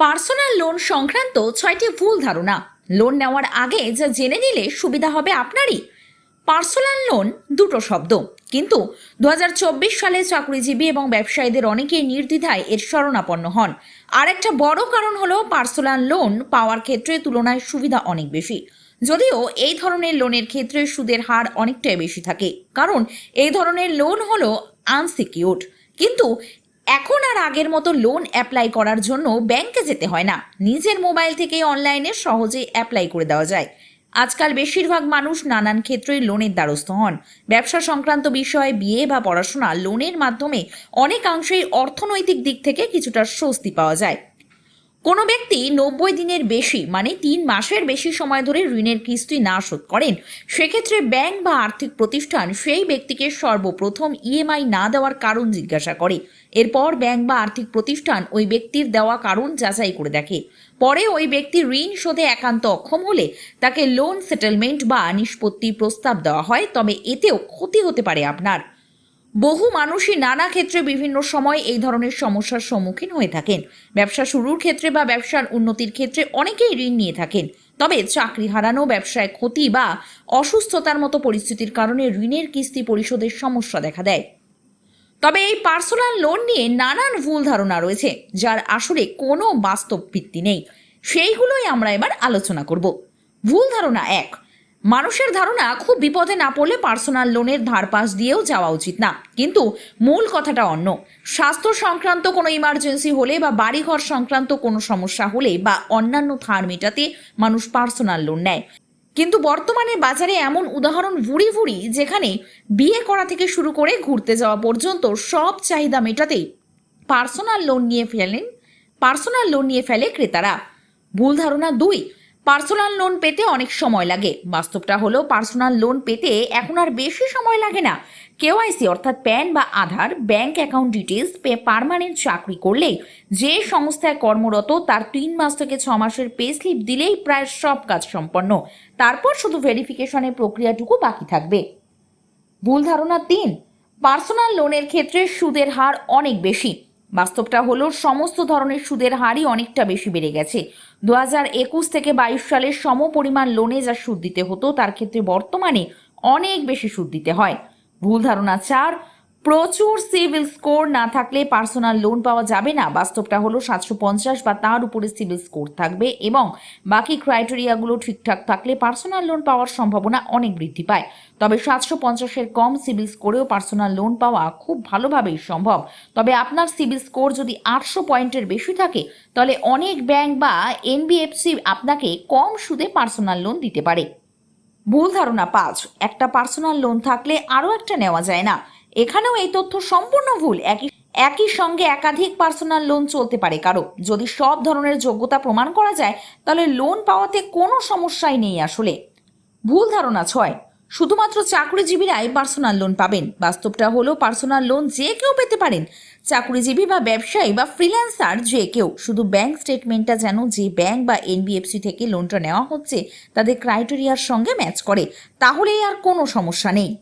Personal loan সংক্রান্ত ছয়টি ভুল ধারণা। লোন নেওয়ার আগে যা জেনে নিলে সুবিধা হবে আপনারই। পার্সোনাল লোন দুটো শব্দ। কিন্তু দু হাজার চব্বিশ সালে চাকরিজীবী এবং ব্যবসায়ীদের অনেকেই নির্দ্বিধায় এর শরণাপন্ন হন। আর একটা বড় কারণ হলো পার্সোনাল লোন পাওয়ার ক্ষেত্রে তুলনায় সুবিধা অনেক বেশি। যদিও এই ধরনের লোনের ক্ষেত্রে সুদের হার অনেকটাই বেশি থাকে। কারণ এই ধরনের লোন হলো আনসিকিউর্ড। কিন্তু এখন আর আগের মতো লোন অ্যাপ্লাই করার জন্য ব্যাংকে যেতে হয় না। নিজের মোবাইল থেকেই অনলাইনে সহজেই অ্যাপ্লাই করে দেওয়া যায়। আজকাল বেশিরভাগ মানুষ নানান ক্ষেত্রেই লোনের দ্বারস্থ হন। ব্যবসা সংক্রান্ত বিষয়ে বিয়ে বা পড়াশোনা লোনের মাধ্যমে অনেকাংশেই অর্থনৈতিক দিক থেকে কিছুটা স্বস্তি পাওয়া যায়। কোনো ব্যক্তি নব্বই দিনের বেশি মানে তিন মাসের বেশি সময় ধরে ঋণের কিস্তি না শোধ করেন, সেক্ষেত্রে ব্যাংক বা আর্থিক প্রতিষ্ঠান সেই ব্যক্তিকে সর্বপ্রথম ইএমআই না দেওয়ার কারণ জিজ্ঞাসা করে। এরপর ব্যাংক বা আর্থিক প্রতিষ্ঠান ওই ব্যক্তির দেওয়া কারণ যাচাই করে দেখে। পরে ওই ব্যক্তি ঋণ শোধে একান্ত অক্ষম হলে তাকে লোন সেটেলমেন্ট বা নিষ্পত্তি প্রস্তাব দেওয়া হয়, তবে এতেও ক্ষতি হতে পারে আপনার। বহু মানুষই নানা ক্ষেত্রে বিভিন্ন সময় এই ধরনের সমস্যার সম্মুখীন হয়ে থাকেন। ব্যবসা শুরুর ক্ষেত্রে বা ব্যবসার উন্নতির ক্ষেত্রে অনেকেই ঋণ নিয়ে থাকেন। তবে চাকরি হারানো, ব্যবসায় ক্ষতি বা অসুস্থতার মতো পরিস্থিতির কারণে ঋণের কিস্তি পরিশোধের সমস্যা দেখা দেয়। তবে এই পার্সোনাল লোন নিয়ে নানান ভুল ধারণা রয়েছে, যার আসলে কোনো বাস্তব ভিত্তি নেই। সেইগুলোই আমরা এবার আলোচনা করব। ভুল ধারণা এক মানুষের ধারণা, খুব বিপদে না পড়লে পার্সোনাল লোনের ধার পাশ দিয়েও যাওয়া উচিত না। কিন্তু মূল কথাটা অন্য। স্বাস্থ্য সংক্রান্ত কোনো ইমার্জেন্সি হলে বা বাড়িঘর সংক্রান্ত কোনো সমস্যা হলে বা অন্যান্য ধার মেটাতে মানুষ পার্সোনাল লোন নেয়। কিন্তু বর্তমানে বাজারে এমন উদাহরণ ভুড়ি ভুড়ি যেখানে বিয়ে করা থেকে শুরু করে ঘুরতে যাওয়া পর্যন্ত সব চাহিদা মেটাতেই পার্সোনাল লোন নিয়ে ফেলেন, পার্সোনাল লোন নিয়ে ফেলে ক্রেতারা। ভুল ধারণা দুই পার্সোনাল লোন পেতে অনেক সময় লাগে। বাস্তবটা হলো, পার্সোনাল লোন পেতে এখন আর বেশি সময় লাগে না। কেওয়াইসি অর্থাৎ প্যান বা Aadhaar, bank account details pay permanent চাকরি করলেই যে সংস্থায় কর্মরত তার তিন মাস থেকে ছ মাসের পে স্লিপ দিলেই প্রায় সব কাজ সম্পন্ন। তারপর শুধু ভেরিফিকেশনের প্রক্রিয়াটুকু বাকি থাকবে। ভুল ধারণা তিন, পার্সোনাল লোনের ক্ষেত্রে সুদের হার অনেক বেশি। বাস্তবটা হলো, সমস্ত ধরনের সুদের হারই অনেকটা বেশি বেড়ে গেছে। দু হাজার একুশ থেকে বাইশ সালের সম পরিমাণ লোনে যা সুদ দিতে হতো, তার ক্ষেত্রে বর্তমানে অনেক বেশি সুদ দিতে হয়। ভুল ধারণা চার প্রচুর সিভিল স্কোর না থাকলে পার্সোনাল লোন পাওয়া যাবে না। বাস্তবটা হলো সাতশো পঞ্চাশ বা তার উপরে সিভিল স্কোর থাকবে এবং বাকি ক্রাইটেরিয়াগুলো ঠিকঠাক থাকলে পার্সোনাল লোন পাওয়ার সম্ভাবনা অনেক বৃদ্ধি পায়। তবে সাতশো পঞ্চাশের কম সিভিল স্কোরেও পার্সোনাল লোন পাওয়া খুব ভালোভাবেই সম্ভব। তবে আপনার সিভিল স্কোর যদি আটশো পয়েন্টের বেশি থাকে, তাহলে অনেক ব্যাংক বা এনবিএফসি আপনাকে কম সুদে পার্সোনাল লোন দিতে পারে। ভুল ধারণা পাঁচ, একটা পার্সোনাল লোন থাকলে আরও একটা নেওয়া যায় না। এখানেও এই তথ্য সম্পূর্ণ ভুল। একই একই সঙ্গে একাধিক পার্সোনাল লোন চলতে পারে কারও। যদি সব ধরনের যোগ্যতা প্রমাণ করা যায়, তাহলে লোন পাওয়াতে কোনো সমস্যাই নেই আসলে। ভুল ধারণা ছয়। শুধুমাত্র চাকরিজীবীরাই পার্সোনাল লোন পাবেন। বাস্তবটা হলো পার্সোনাল লোন যে কেউ পেতে পারেন। চাকরিজীবী বা ব্যবসায়ী বা ফ্রিল্যান্সার যে কেউ। শুধু ব্যাংক স্টেটমেন্টটা যেন যে ব্যাংক বা এনবিএফসি থেকে লোনটা নেওয়া হচ্ছে, তাদের ক্রাইটেরিয়ার সঙ্গে ম্যাচ করে। তাহলেই আর কোনো সমস্যা নেই।